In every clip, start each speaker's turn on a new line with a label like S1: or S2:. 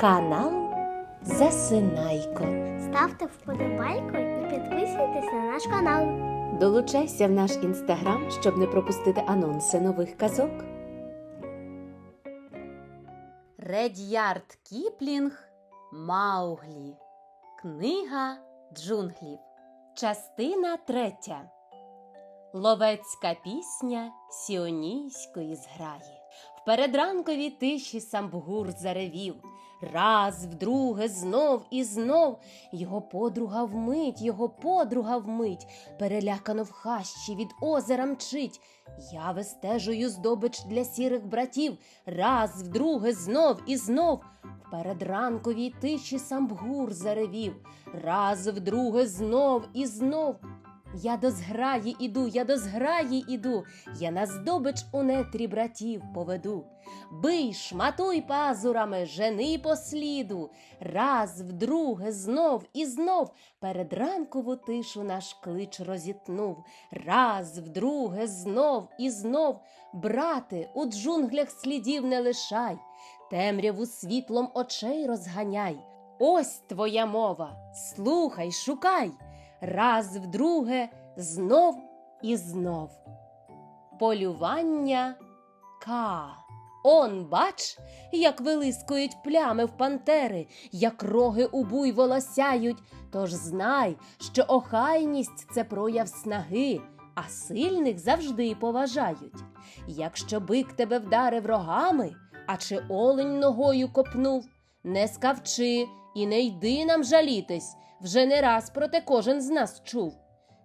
S1: Канал Засинайко.
S2: Ставте вподобайку і підписуйтесь на наш канал.
S1: Долучайся в наш інстаграм, щоб не пропустити анонси нових казок. Редярд Кіплінг Мауглі. Книга джунглів. Частина третя. Ловецька пісня сіонійської зграї. В передранковій тиші самбгур заревів. Раз, вдруге, знов і знов. Його подруга вмить, його подруга вмить. Перелякано в хащі від озера мчить. Я вистежую здобич для сірих братів. Раз, вдруге, знов і знов. В передранковій тиші самбгур заревів. Раз, вдруге, знов і знов. Я до зграї іду, я до зграї іду, я на здобич у нетрі братів поведу. Бий, шматуй пазурами, жени по сліду. Раз, вдруге, знов і знов перед ранкову тишу наш клич розітнув. Раз, вдруге, знов і знов. Брате, у джунглях слідів не лишай, темряву світлом очей розганяй. Ось твоя мова, слухай, шукай. Раз вдруге, знов і знов. Полювання Ка. Он, бач, як вилискують плями в пантери, як роги у буйвола сяють. Тож знай, що охайність це прояв снаги, а сильних завжди поважають. Якщо бик тебе вдарив рогами, а чи олень ногою копнув, не скавчи і не йди нам жалітись, вже не раз про те кожен з нас чув.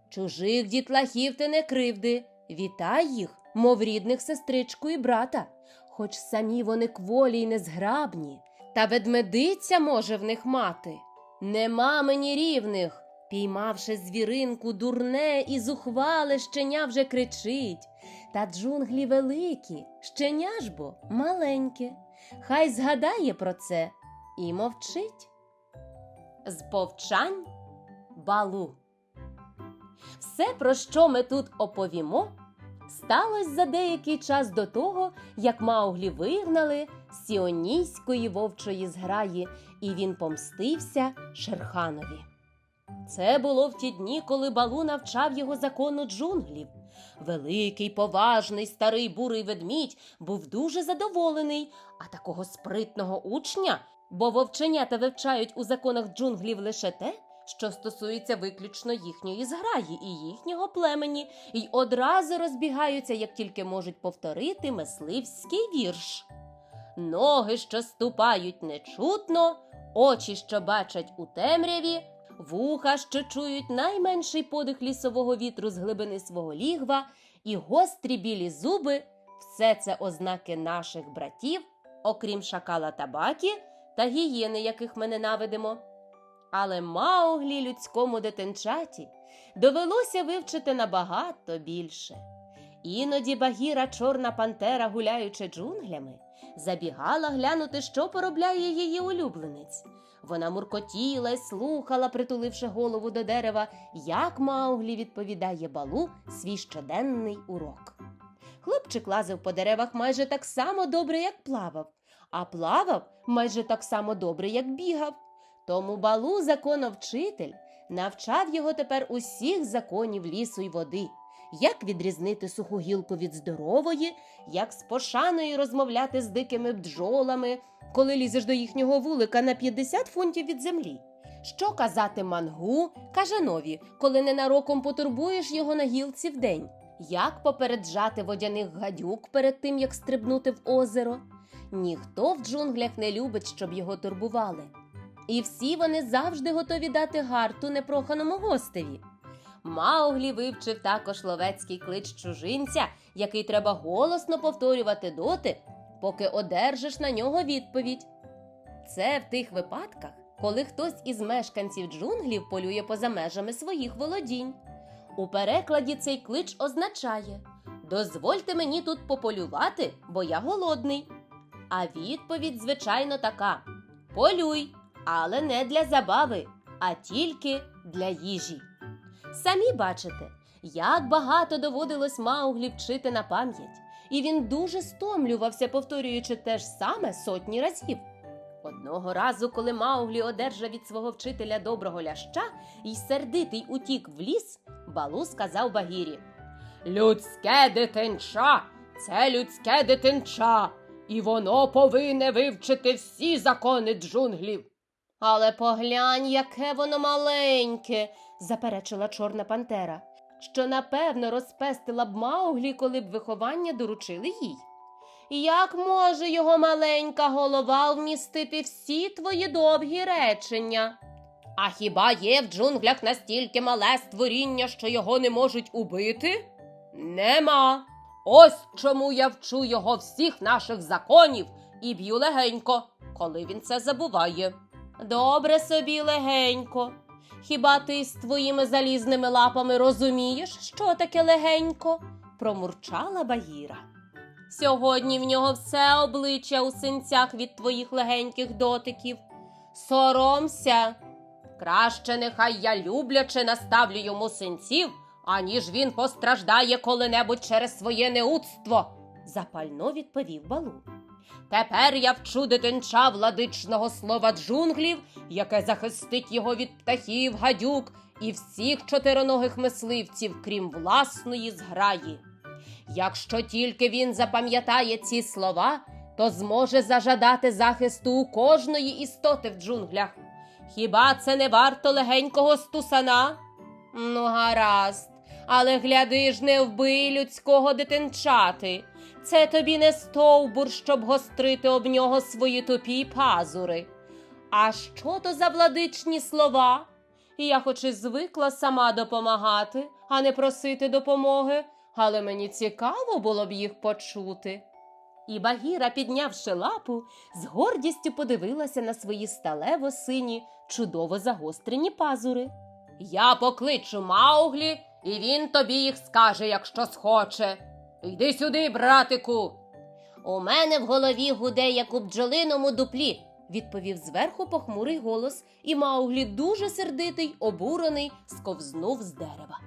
S1: Чужих дітлахів ти не кривди, вітай їх, мов рідних сестричку і брата, хоч самі вони кволі й незграбні, та ведмедиця може в них мати. Нема мені рівних. Піймавши звіринку, дурне і зухвале щеня вже кричить. Та джунглі великі, щеня ж бо маленьке. Хай згадає про це і мовчить. З повчань балу. Все, про що ми тут оповімо, сталося за деякий час до того, як Мауглі вигнали сіонійської вовчої зграї, і він помстився Шерханові. Це було в ті дні, коли Балу навчав його закону джунглів. Великий, поважний, старий бурий ведмідь був дуже задоволений, а такого спритного учня, бо вовченята вивчають у законах джунглів лише те, що стосується виключно їхньої зграї і їхнього племені, і одразу розбігаються, як тільки можуть повторити мисливський вірш. Ноги, що ступають нечутно, очі, що бачать у темряві, вуха, що чують найменший подих лісового вітру з глибини свого лігва, і гострі білі зуби все це ознаки наших братів, окрім шакала табакі та гієни, яких ми ненавидимо. Але Мауглі людському дитинчаті довелося вивчити набагато більше. Іноді Багіра, чорна пантера, гуляючи джунглями, забігала глянути, що поробляє її улюбленець. Вона муркотіла й слухала, притуливши голову до дерева, як Мауглі відповідає балу свій щоденний урок. Хлопчик лазив по деревах майже так само добре, як плавав, а плавав майже так само добре, як бігав. Тому балу законовчитель навчав його тепер усіх законів лісу й води, як відрізнити суху гілку від здорової, як з пошаною розмовляти з дикими бджолами, коли лізеш до їхнього вулика на 50 фунтів від землі. Що казати мангу, кажанові, коли ненароком потурбуєш його на гілці вдень? Як попереджати водяних гадюк перед тим, як стрибнути в озеро? Ніхто в джунглях не любить, щоб його турбували. І всі вони завжди готові дати гарту непроханому гостеві. Мауглі вивчив також ловецький клич чужинця, який треба голосно повторювати доти, поки одержиш на нього відповідь. Це в тих випадках, коли хтось із мешканців джунглів полює поза межами своїх володінь. У перекладі цей клич означає Дозвольте мені тут пополювати, бо я голодний. А відповідь, звичайно, така: Полюй, але не для забави, а тільки для їжі. Самі бачите, як багато доводилось Мауглі вчити на пам'ять, і він дуже стомлювався, повторюючи те ж саме сотні разів. Одного разу, коли Мауглі одержав від свого вчителя доброго ляща і сердитий утік в ліс, Балу сказав Багірі: Людське дитинча! Це людське дитинча, і воно повинне вивчити всі закони джунглів. Але поглянь, яке воно маленьке, заперечила чорна пантера, що напевно розпестила б Мауглі, коли б виховання доручили їй. Як може його маленька голова вмістити всі твої довгі речення? А хіба є в джунглях настільки мале створіння, що його не можуть убити? Нема. Ось чому я вчу його всіх наших законів і б'ю легенько, коли він це забуває. Добре собі легенько. Хіба ти з твоїми залізними лапами розумієш, що таке легенько? промурчала Багіра. Сьогодні в нього все обличчя у синцях від твоїх легеньких дотиків. Соромся. Краще нехай я любляче наставлю йому синців, аніж він постраждає коли-небудь через своє неудство, запально відповів балу. Тепер я вчу дитинча владичного слова джунглів, яке захистить його від птахів, гадюк і всіх чотироногих мисливців, крім власної зграї. Якщо тільки він запам'ятає ці слова, то зможе зажадати захисту у кожної істоти в джунглях. Хіба це не варто легенького стусана? Ну, гаразд, але гляди ж, не вбий людського дитинчати. Це тобі не стовбур, щоб гострити об нього свої тупі пазури. А що то за владичні слова? Я хоч і звикла сама допомагати, а не просити допомоги, але мені цікаво було б їх почути. І Багіра, піднявши лапу, з гордістю подивилася на свої сталево сині, чудово загострені пазури. Я покличу Мауглі, і він тобі їх скаже, якщо схоче. Йди сюди, братику. У мене в голові гуде, як у бджолиному дуплі, відповів зверху похмурий голос, і Мауглі, дуже сердитий, обурений, сковзнув з дерева.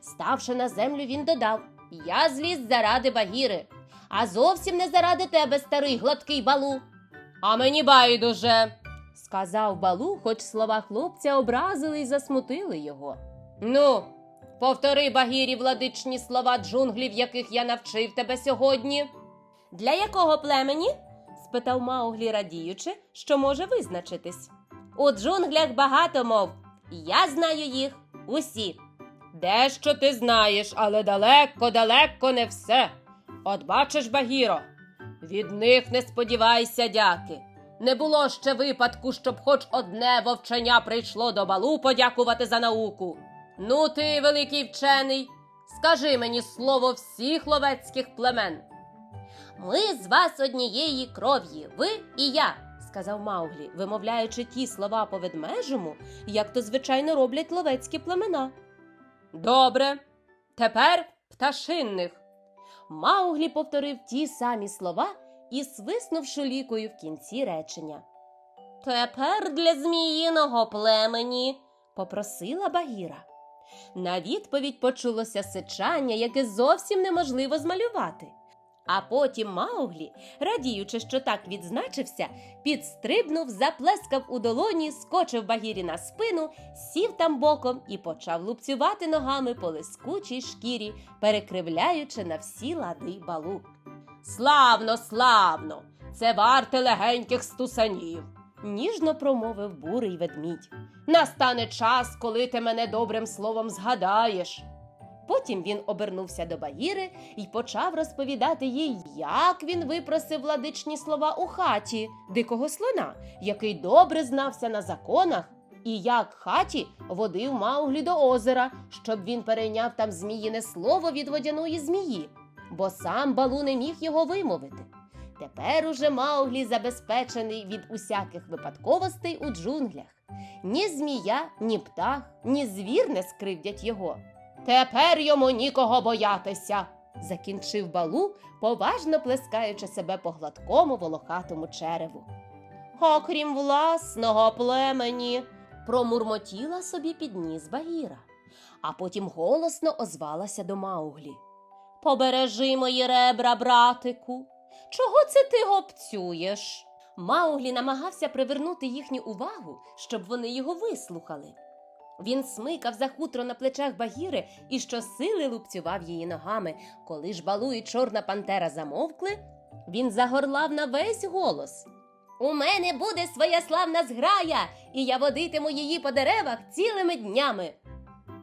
S1: Ставши на землю, він додав: Я зліз заради Багіри, а зовсім не заради тебе, старий гладкий балу. А мені байдуже, сказав балу, хоч слова хлопця образили і засмутили його. Ну, повтори Багірі владичні слова джунглів, яких я навчив тебе сьогодні. Для якого племені? спитав Мауглі, радіючи, що може визначитись. У джунглях багато мов. Я знаю їх усі. Дещо ти знаєш, але далеко, далеко не все. От бачиш, Багіро, від них не сподівайся, дяки. Не було ще випадку, щоб хоч одне вовчення прийшло до балу подякувати за науку. Ну, ти, великий вчений, скажи мені слово всіх ловецьких племен. Ми з вас однієї кров'ї, ви і я, сказав Мауглі, вимовляючи ті слова по ведмежому, як то звичайно роблять ловецькі племена. Добре, тепер пташинних. Мауглі повторив ті самі слова і свиснув шулікою в кінці речення. Тепер для зміїного племені, попросила Багіра. На відповідь почулося сичання, яке зовсім неможливо змалювати. А потім Мауглі, радіючи, що так відзначився, підстрибнув, заплескав у долоні, скочив Багірі на спину, сів там боком і почав лупцювати ногами по лискучій шкірі, перекривляючи на всі лади балу. Славно, славно! Це варте легеньких стусанів, ніжно промовив бурий ведмідь. Настане час, коли ти мене добрим словом згадаєш. Потім він обернувся до Багіри і почав розповідати їй, як він випросив владичні слова у хаті дикого слона, який добре знався на законах, і як хаті водив Мауглі до озера, щоб він перейняв там зміїне слово від водяної змії, бо сам балу не міг його вимовити. Тепер уже Мауглі забезпечений від усяких випадковостей у джунглях. Ні змія, ні птах, ні звір не скривдять його. Тепер йому нікого боятися, закінчив балу, поважно плескаючи себе по гладкому волохатому череву. Окрім власного племені, промурмотіла собі під ніс Багіра, а потім голосно озвалася до Мауглі. Побережи мої ребра, братику. Чого це ти гопцюєш? Мауглі намагався привернути їхню увагу, щоб вони його вислухали. Він смикав за хутро на плечах Багіри і щосили лупцював її ногами. Коли ж Балу і чорна пантера замовкли, він загорлав на весь голос. У мене буде своя славна зграя, і я водитиму її по деревах цілими днями.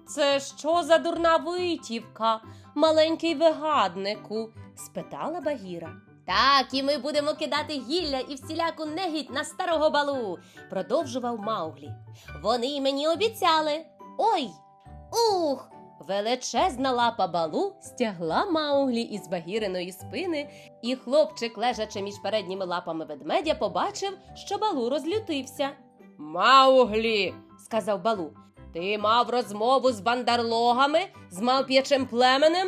S1: Це що за дурна витівка, маленький вигаднику? спитала Багіра. Так, і ми будемо кидати гілля і всіляку негідь на старого балу, продовжував Мауглі. Вони мені обіцяли. Ой! Ух! Величезна лапа балу стягла Мауглі із багіриної спини, і хлопчик, лежачи між передніми лапами ведмедя, побачив, що балу розлютився. Мауглі, сказав балу, ти мав розмову з бандарлогами, з мавп'ячим племенем?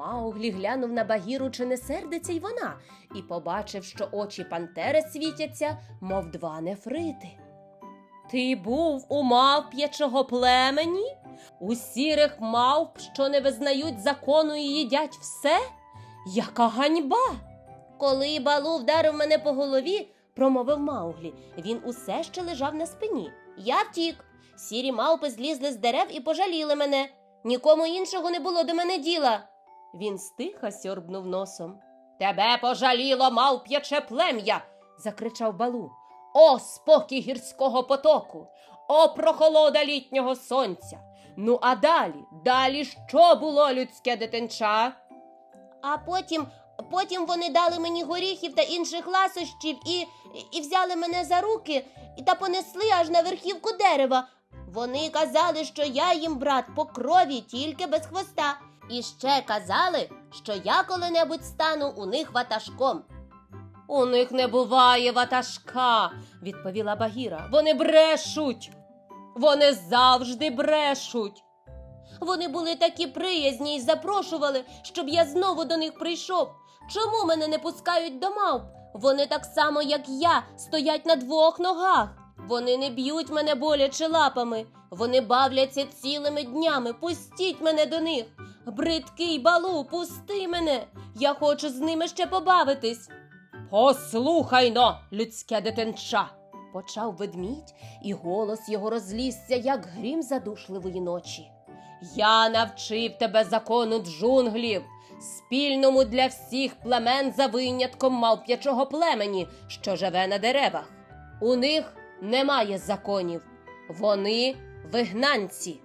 S1: Мауглі глянув на Багіру, чи не сердиться й вона, і побачив, що очі пантери світяться, мов два нефрити. Ти був у мавп'ячого племені? У сірих мавп, що не визнають закону і їдять все? Яка ганьба! Коли балу вдарив мене по голові, промовив Мауглі, він усе ще лежав на спині. Я втік. Сірі мавпи злізли з дерев і пожаліли мене. Нікому іншого не було до мене діла. Він стиха сьорбнув носом. Тебе пожаліло мавп'яче плем'я. закричав балу. О, спокій гірського потоку! О, прохолода літнього сонця! Ну, а далі, далі що було людське дитинча? А потім, потім вони дали мені горіхів та інших ласощів і, і взяли мене за руки та понесли аж на верхівку дерева. Вони казали, що я їм брат по крові, тільки без хвоста. І ще казали, що я коли-небудь стану у них ватажком. У них не буває ватажка, відповіла Багіра. Вони брешуть. Вони завжди брешуть. Вони були такі приязні і запрошували, щоб я знову до них прийшов. Чому мене не пускають до мавп? Вони так само, як я, стоять на двох ногах. Вони не б'ють мене боляче лапами. Вони бавляться цілими днями. Пустіть мене до них. Бридкий балу, пусти мене. Я хочу з ними ще побавитись. Послухай но, людське дитинча, почав ведмідь, і голос його розлізся, як грім задушливої ночі. Я навчив тебе закону джунглів, спільному для всіх племен за винятком мавп'ячого племені, що живе на деревах. У них немає законів, вони вигнанці.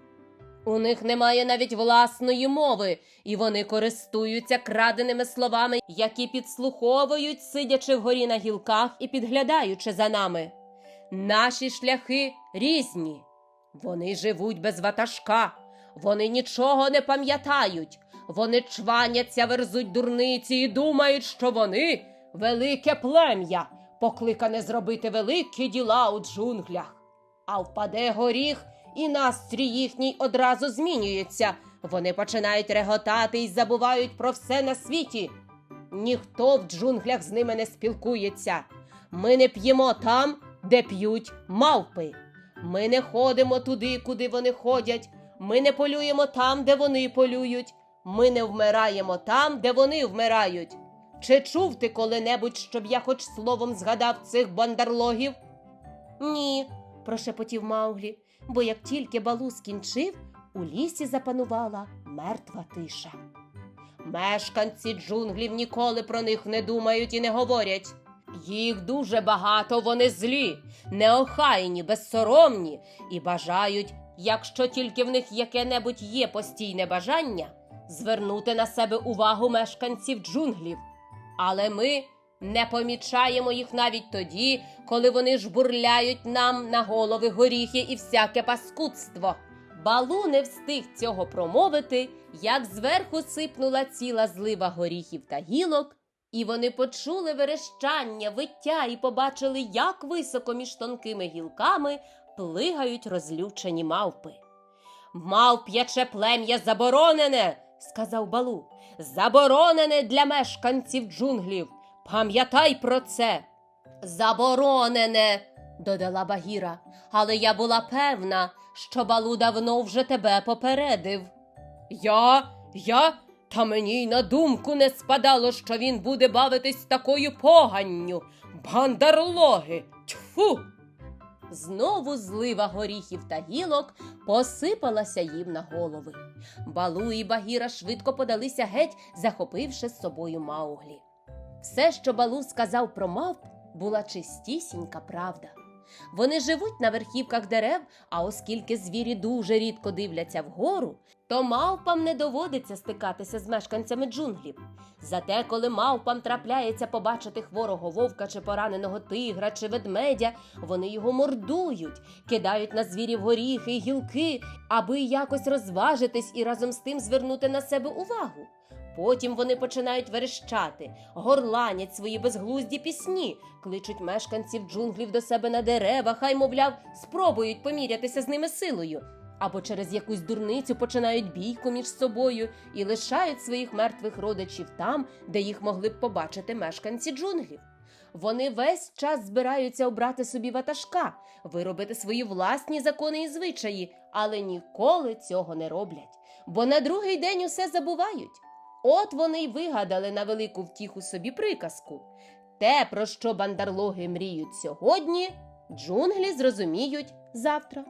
S1: У них немає навіть власної мови, і вони користуються краденими словами, які підслуховують, сидячи вгорі на гілках і підглядаючи за нами. Наші шляхи різні. Вони живуть без ватажка, вони нічого не пам'ятають, вони чваняться, верзуть дурниці і думають, що вони велике плем'я, покликане зробити великі діла у джунглях. А впаде горіх, і настрій їхній одразу змінюється. Вони починають реготати і забувають про все на світі. Ніхто в джунглях з ними не спілкується. Ми не п'ємо там, де п'ють мавпи. Ми не ходимо туди, куди вони ходять. Ми не полюємо там, де вони полюють. Ми не вмираємо там, де вони вмирають. Чи чув ти коли-небудь, щоб я хоч словом згадав цих бандарлогів? Ні, прошепотів Мауглі, бо як тільки балу скінчив, у лісі запанувала мертва тиша. Мешканці джунглів ніколи про них не думають і не говорять. Їх дуже багато, вони злі, неохайні, безсоромні і бажають, якщо тільки в них яке-небудь є постійне бажання, звернути на себе увагу мешканців джунглів. Але ми не помічаємо їх навіть тоді, коли вони жбурляють нам на голови горіхи і всяке паскудство. Балу не встиг цього промовити, як зверху сипнула ціла злива горіхів та гілок, і вони почули верещання, виття і побачили, як високо між тонкими гілками плигають розлючені мавпи. Мавп'яче плем'я заборонене, сказав Балу. Заборонене для мешканців джунглів. Пам'ятай про це. Заборонене, додала Багіра, але я була певна, що Балу давно вже тебе попередив. Я? Я? Та мені й на думку не спадало, що він буде бавитись такою поганню. Бандарлоги! Тьфу! Знову злива горіхів та гілок посипалася їм на голови. Балу і Багіра швидко подалися геть, захопивши з собою Мауглі. Все, що Балу сказав про мавп, була чистісінька правда. Вони живуть на верхівках дерев, а оскільки звірі дуже рідко дивляться вгору, то мавпам не доводиться стикатися з мешканцями джунглів. Зате, коли мавпам трапляється побачити хворого вовка чи пораненого тигра чи ведмедя, вони його мордують, кидають на звірів горіхи й гілки, аби якось розважитись і разом з тим звернути на себе увагу. Потім вони починають верещати, горланять свої безглузді пісні, кличуть мешканців джунглів до себе на дерева, хай, мовляв, спробують помірятися з ними силою. Або через якусь дурницю починають бійку між собою і лишають своїх мертвих родичів там, де їх могли б побачити мешканці джунглів. Вони весь час збираються обрати собі ватажка, виробити свої власні закони і звичаї, але ніколи цього не роблять, бо на другий день усе забувають. От вони й вигадали на велику втіху собі приказку. Те, про що бандарлоги мріють сьогодні, джунглі зрозуміють завтра.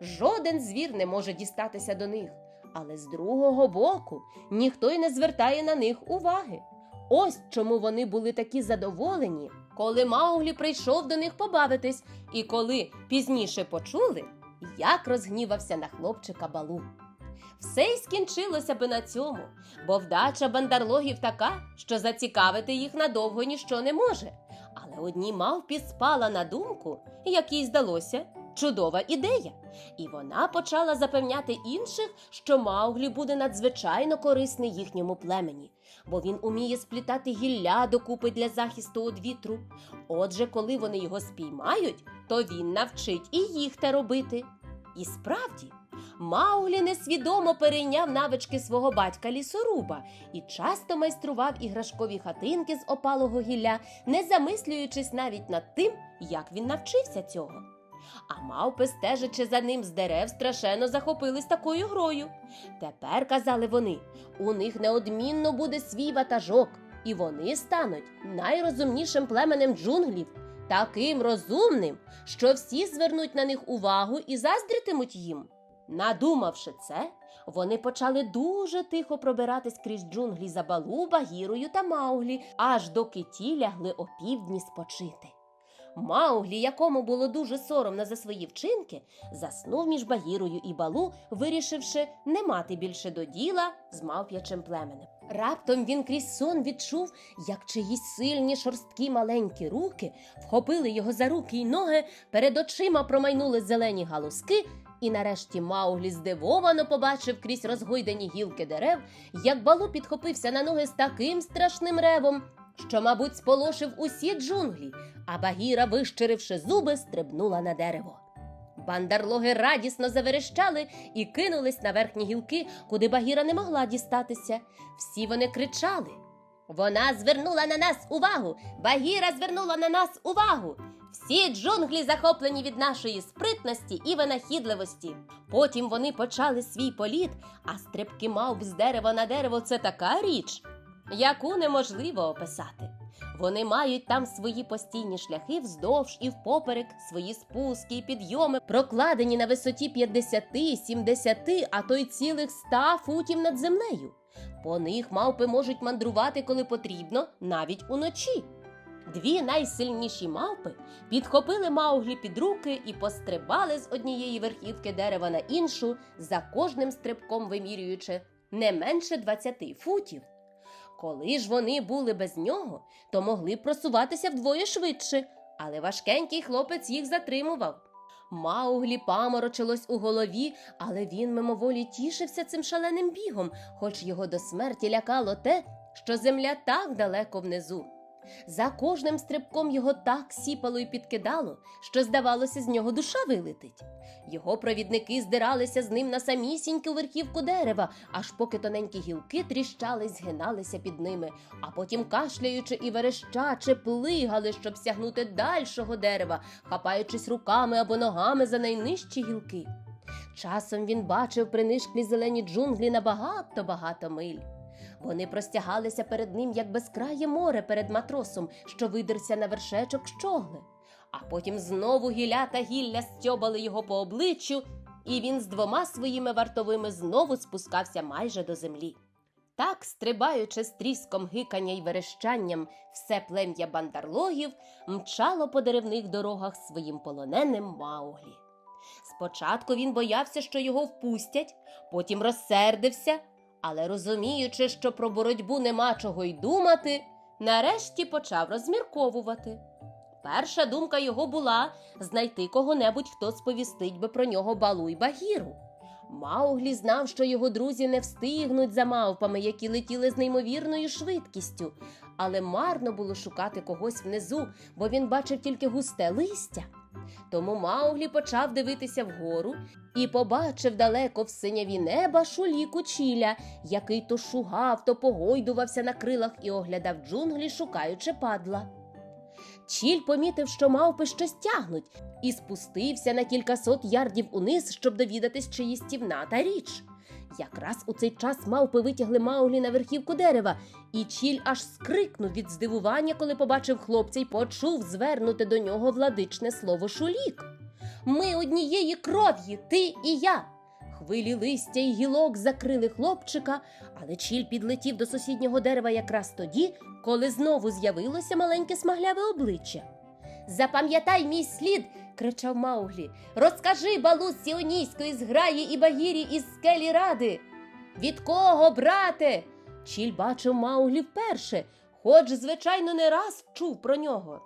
S1: Жоден звір не може дістатися до них, але з другого боку ніхто й не звертає на них уваги. Ось чому вони були такі задоволені, коли Мауглі прийшов до них побавитись, і коли пізніше почули, як розгнівався на хлопчика балу. Все й скінчилося би на цьому, бо вдача бандарлогів така, що зацікавити їх надовго ніщо не може. Але одній мавпі спала на думку, як їй здалося, чудова ідея. І вона почала запевняти інших, що Мауглі буде надзвичайно корисний їхньому племені, бо він уміє сплітати гілля докупи для захисту від вітру. Отже, коли вони його спіймають, то він навчить і їх те робити. І справді, Мауглі несвідомо перейняв навички свого батька лісоруба і часто майстрував іграшкові хатинки з опалого гілля, не замислюючись навіть над тим, як він навчився цього. А мавпи, стежачи за ним з дерев, страшенно захопились такою грою. Тепер, казали вони, у них неодмінно буде свій ватажок, і вони стануть найрозумнішим племенем джунглів, таким розумним, що всі звернуть на них увагу і заздрітимуть їм. Надумавши це, вони почали дуже тихо пробиратись крізь джунглі за балу, багірою та мауглі, аж доки ті лягли опівдні спочити. Мауглі, якому було дуже соромно за свої вчинки, заснув між багірою і балу, вирішивши не мати більше до діла з мавп'ячим племенем. Раптом він крізь сон відчув, як чиїсь сильні шорсткі маленькі руки вхопили його за руки й ноги, перед очима промайнули зелені галузки, і нарешті Мауглі здивовано побачив крізь розгойдені гілки дерев, як балу підхопився на ноги з таким страшним ревом, що, мабуть, сполошив усі джунглі, а Багіра, вищиривши зуби, стрибнула на дерево. Бандарлоги радісно заверещали і кинулись на верхні гілки, куди Багіра не могла дістатися. Всі вони кричали. Вона звернула на нас увагу! Багіра звернула на нас увагу! Всі джунглі захоплені від нашої спритності і винахідливості. Потім вони почали свій політ, а стрибки мавп з дерева на дерево це така річ, яку неможливо описати. Вони мають там свої постійні шляхи вздовж і впоперек, свої спуски і підйоми, прокладені на висоті 50, 70, а то й цілих 100 футів над землею. По них мавпи можуть мандрувати, коли потрібно, навіть уночі. Дві найсильніші мавпи підхопили Мауглі під руки і пострибали з однієї верхівки дерева на іншу, за кожним стрибком вимірюючи не менше 20 футів. Коли ж вони були без нього, то могли просуватися вдвоє швидше, але важкенький хлопець їх затримував. Мауглі паморочилось у голові, але він мимоволі тішився цим шаленим бігом, хоч його до смерті лякало те, що земля так далеко внизу. За кожним стрибком його так сіпало і підкидало, що, здавалося, з нього душа вилетить. Його провідники здиралися з ним на самісіньку верхівку дерева, аж поки тоненькі гілки тріщали згиналися під ними, а потім, кашляючи і верещачи, плигали, щоб сягнути дальшого дерева, хапаючись руками або ногами за найнижчі гілки. Часом він бачив принишклі зелені джунглі на багато-багато миль. Вони простягалися перед ним, як безкрає море перед матросом, що видерся на вершечок щогли. А потім знову гілля та гілля стьобали його по обличчю, і він з двома своїми вартовими знову спускався майже до землі. Так, стрибаючи з тріском гикання й верещанням, все плем'я бандарлогів мчало по деревних дорогах своїм полоненим Мауглі. Спочатку він боявся, що його впустять, потім розсердився, але розуміючи, що про боротьбу нема чого й думати, нарешті почав розмірковувати. Перша думка його була знайти кого-небудь, хто сповістить би про нього балу й багіру. Мауглі знав, що його друзі не встигнуть за мавпами, які летіли з неймовірною швидкістю, але марно було шукати когось внизу, бо він бачив тільки густе листя. Тому Мауглі почав дивитися вгору і побачив далеко в синяві неба шуліку Чіля, який то шугав, то погойдувався на крилах і оглядав джунглі, шукаючи падла. Чіль помітив, що мавпи щось тягнуть, і спустився на кількасот ярдів униз, щоб довідатись, чи їстівна та річ. Якраз у цей час мавпи витягли Мауглі на верхівку дерева, і Чіль аж скрикнув від здивування, коли побачив хлопця й почув звернути до нього владичне слово шулік. Ми однієї кров'ї, ти і я. Хвилі листя й гілок закрили хлопчика, але Чіль підлетів до сусіднього дерева якраз тоді, коли знову з'явилося маленьке смагляве обличчя. Запам'ятай мій слід, кричав Мауглі. Розкажи балу з сіонійської зграї і багірі із скелі ради. Від кого, брате? Чіль бачив Мауглі вперше, хоч, звичайно, не раз чув про нього.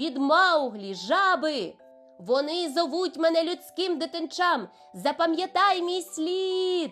S1: Від Мауглі, жаби. Вони зовуть мене людським дитинчам. Запам'ятай мій слід.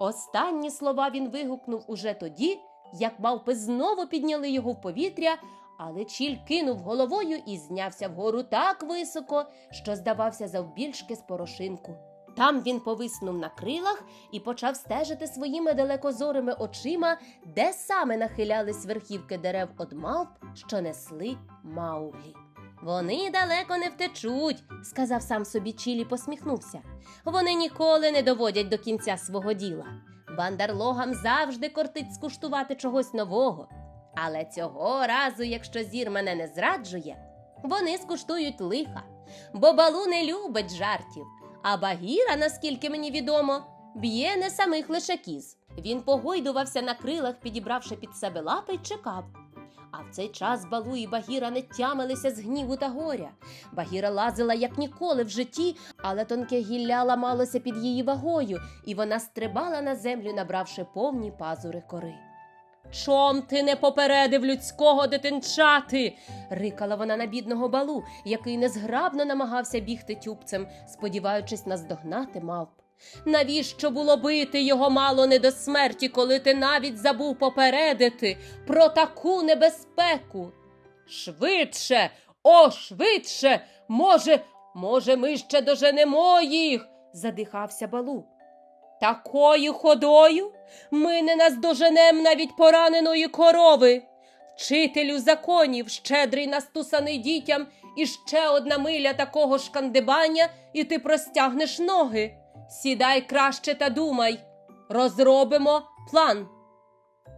S1: Останні слова він вигукнув уже тоді, як мавпи знову підняли його в повітря, але Чіль кинув головою і знявся вгору так високо, що здавався завбільшки з порошинку. Там він повиснув на крилах і почав стежити своїми далекозорими очима, де саме нахилялись верхівки дерев од мавп, що несли Мауглі. Вони далеко не втечуть, сказав сам собі Чілі, посміхнувся. Вони ніколи не доводять до кінця свого діла. Бандарлогам завжди кортить скуштувати чогось нового. Але цього разу, якщо зір мене не зраджує, вони скуштують лиха, бо балу не любить жартів. А Багіра, наскільки мені відомо, б'є не самих лише кіз. Він погойдувався на крилах, підібравши під себе лапи й чекав. А в цей час Балу і Багіра не тямилися з гніву та горя. Багіра лазила як ніколи в житті, але тонке гілля ламалося під її вагою, і вона стрибала на землю, набравши повні пазури кори. Чом ти не попередив людського дитинчати? рикала вона на бідного балу, який незграбно намагався бігти тюбцем, сподіваючись наздогнати мавп. Навіщо було бити його мало не до смерті, коли ти навіть забув попередити про таку небезпеку? Швидше, о, швидше! Може, може, ми ще доженемо їх? задихався балу. Такою ходою ми не наздоженем навіть пораненої корови. Вчителю законів, щедрий настусаний дітям, і ще одна миля такого ж кандибання, і ти простягнеш ноги. Сідай краще та думай. Розробимо план.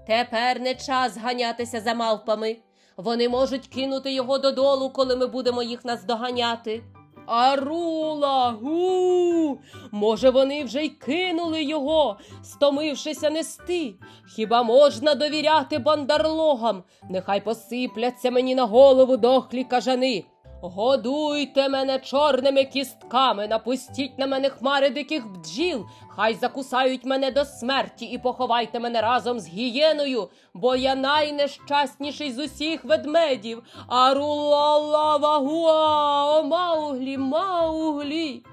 S1: Тепер не час ганятися за мавпами. Вони можуть кинути його додолу, коли ми будемо їх наздоганяти. Арула, гу. Може, вони вже й кинули його, стомившися нести. Хіба можна довіряти бандарлогам? Нехай посипляться мені на голову дохлі кажани. Годуйте мене чорними кістками, напустіть на мене хмари диких бджіл, хай закусають мене до смерті і поховайте мене разом з гієною, бо я найнещасніший з усіх ведмедів. Арулала вагуа, о мауглі, мауглі.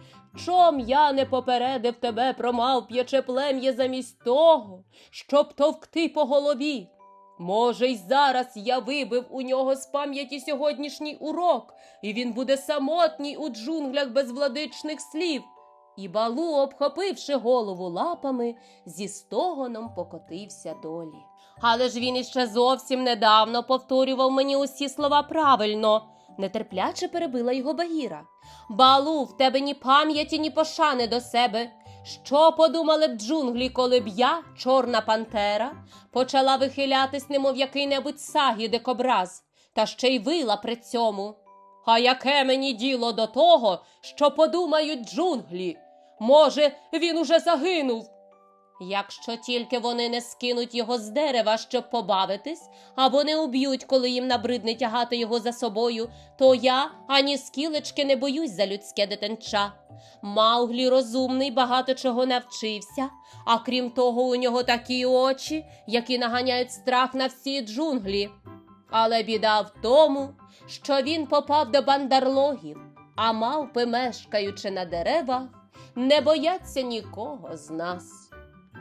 S1: Чом я не попередив тебе про мавп'яче плем'я замість того, щоб товкти по голові? Може, й зараз я вибив у нього з пам'яті сьогоднішній урок, і він буде самотній у джунглях без владичних слів. І балу, обхопивши голову лапами, зі стогоном покотився долі. Але ж він іще зовсім недавно повторював мені усі слова правильно, нетерпляче перебила його Багіра. Балу, в тебе ні пам'яті, ні пошани до себе. Що подумали б джунглі, коли б я, чорна пантера, почала вихилятись, немов який-небудь сагі дикобраз, та ще й вила при цьому. А яке мені діло до того, що подумають джунглі? Може, він уже загинув. Якщо тільки вони не скинуть його з дерева, щоб побавитись, або не уб'ють, коли їм набридне тягати його за собою, то я ані скілечки не боюсь за людське дитинча. Мауглі розумний, багато чого навчився, а крім того, у нього такі очі, які наганяють страх на всі джунглі. Але біда в тому, що він попав до бандарлогів, а мавпи, мешкаючи на деревах, не бояться нікого з нас.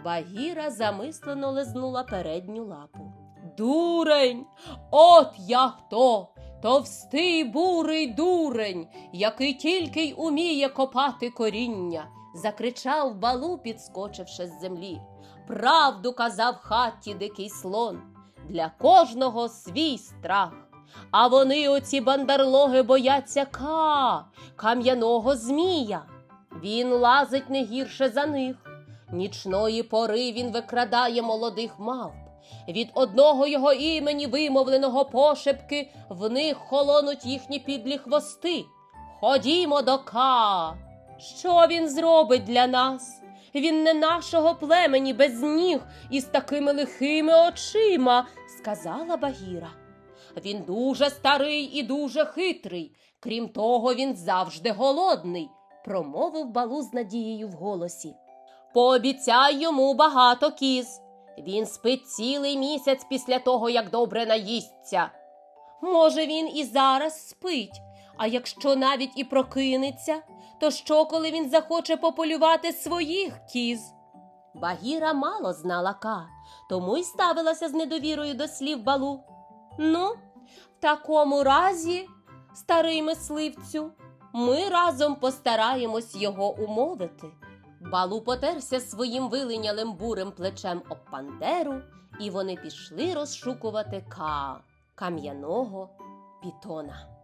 S1: Багіра замислено лизнула передню лапу. Дурень! От я хто! Товстий бурий дурень, який тільки й уміє копати коріння, закричав балу, підскочивши з землі. Правду казав хаті дикий слон. Для кожного свій страх. А вони, оці бандарлоги, бояться ка, кам'яного змія. Він лазить не гірше за них. Нічної пори він викрадає молодих мавп. Від одного його імені, вимовленого пошепки, в них холонуть їхні підлі хвости. Ходімо до Ка. Що він зробить для нас? Він не нашого племені без ніг і з такими лихими очима, сказала Багіра. Він дуже старий і дуже хитрий. Крім того, він завжди голодний, промовив балу з надією в голосі. Пообіцяй йому багато кіз. Він спить цілий місяць після того, як добре наїсться. Може, він і зараз спить, а якщо навіть і прокинеться, то що, коли він захоче пополювати своїх кіз? Багіра мало знала Ка, тому й ставилася з недовірою до слів балу. Ну, в такому разі, старий мисливцю, ми разом постараємось його умовити. Балу потерся своїм вилинялим бурим плечем об пантеру, і вони пішли розшукувати Ка, кам'яного пітона.